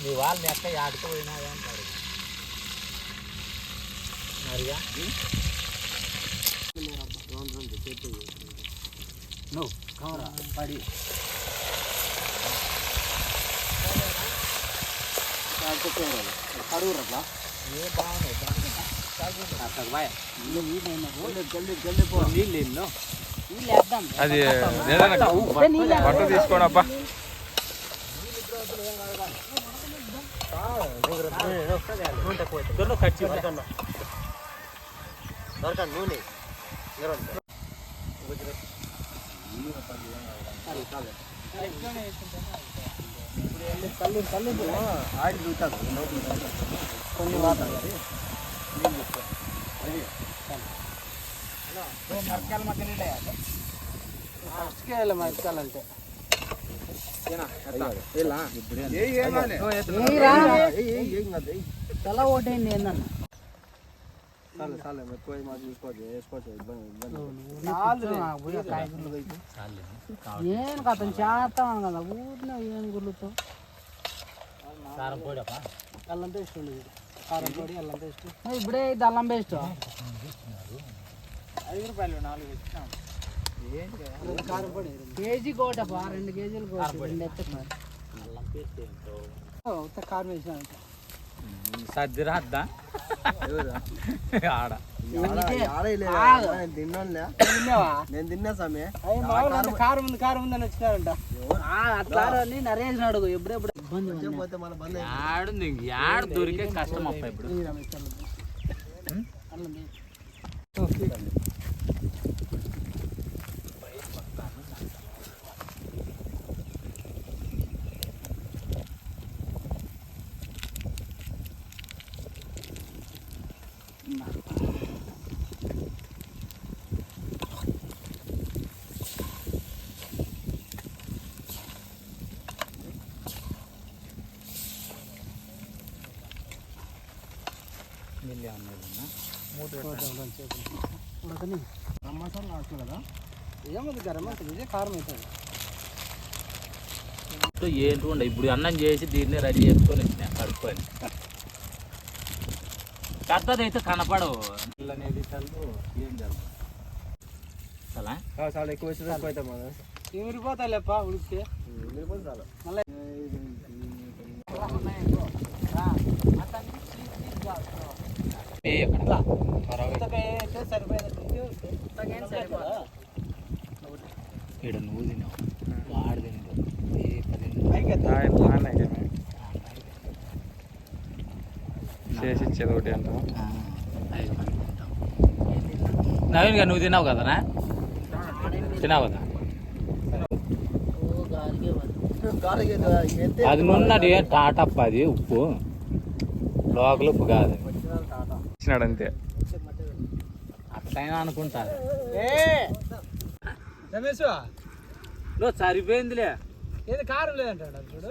నీ వాళ్ళని ఎక్క ఆడుకుపోయినా అంటారు మరిగా? నువ్వు కవరా పడి. కడుగురు ఏ బాగున్నాయి అది ఏదైనా బట్ట తీసుకోండి అబ్బా దొన్న ఖర్చు దొరకండి నూనె ఆడి చూస్తాను కొన్ని వాటర్ మరకాల మధ్య నీళ్ళే మర్చిపోయాలి తల ఓటేయండి ఏందన్న? చాలు చాలు ఎక్కువ మాకు చూసుకోవచ్చు వేసుకోవచ్చు ఇబ్బంది ఇబ్బంది. ఏం కథ చేస్తాం కదా ఊరినే ఏం గుర్లుతో కారం అల్లం పేస్ట్ ఉండదు కారం పొడి అల్లం పేస్ట్. ఇప్పుడే ఇది అల్లం పేస్ట్. ఐదు రూపాయలు నాలుగు ఇచ్చాం కారం పొడి కేజీ కోటపా రెండు కేజీలు కోట. రెండు ఏంటో ఉత్త కారం వేసిన సర్ది రాద్దా ఆడ. నేను తిన్నానులే. తిన్నావా? నేను తిన్నా సమయ కారం? ఉంది కారం ఉందని వచ్చినారంట. అట్లా అని నరేష్ అడుగు ఎప్పుడెప్పుడు? ఇబ్బంది. పోతే మన బంద్ ఆడ దొరికే కష్టం అప్ప ఇప్పుడు. అల్లం పేస్ట్. ఉడకని మసాలా లాస్ట్ కదా ఏముంది గరం అవుతుంది ఇదే కారం అవుతుంది ఇప్పుడు ఏంటి ఇప్పుడు అన్నం చేసి దీన్ని రెడీ చేసుకొని వచ్చినా కడుక్కొని అయితే కనపడవు. అనేది చల్లు ఏం చల్లు అలా చాలా ఎక్కువ వచ్చి తక్కువ అవుతాం మనం ఊరిపోతాయి లేపా ఉడికితే? చాలు. మళ్ళీ? ఈడ నువ్వు తిన్నావు? వాడు తిన్నాడు. ఏ చేసి ఇచ్చేది ఒకటి అంట తింటాం నవీన్గా నువ్వు తిన్నావు కదనా తిన్నావు కదా? అది నున్నది టాటప్ అది ఉప్పు. లోకల్ ఉప్పు కాదు. ఇచ్చినాడు అంతే అట్లయినా అనుకుంటారు. రమేష్! లో సరిపోయిందిలే. ఏది కారం లేదంటాడు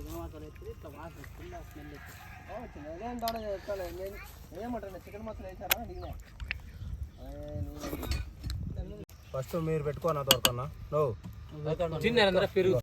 చికెన్ మసాలా ఎత్తి ఇట్లా వాసన ఫుల్ స్మెల్ ఏమంటారు చికెన్ మసాలా వేసారా ఫస్ట్ మీరు పెట్టుకోనా దొరకన్నా నువ్వు చిన్న పెరుగు.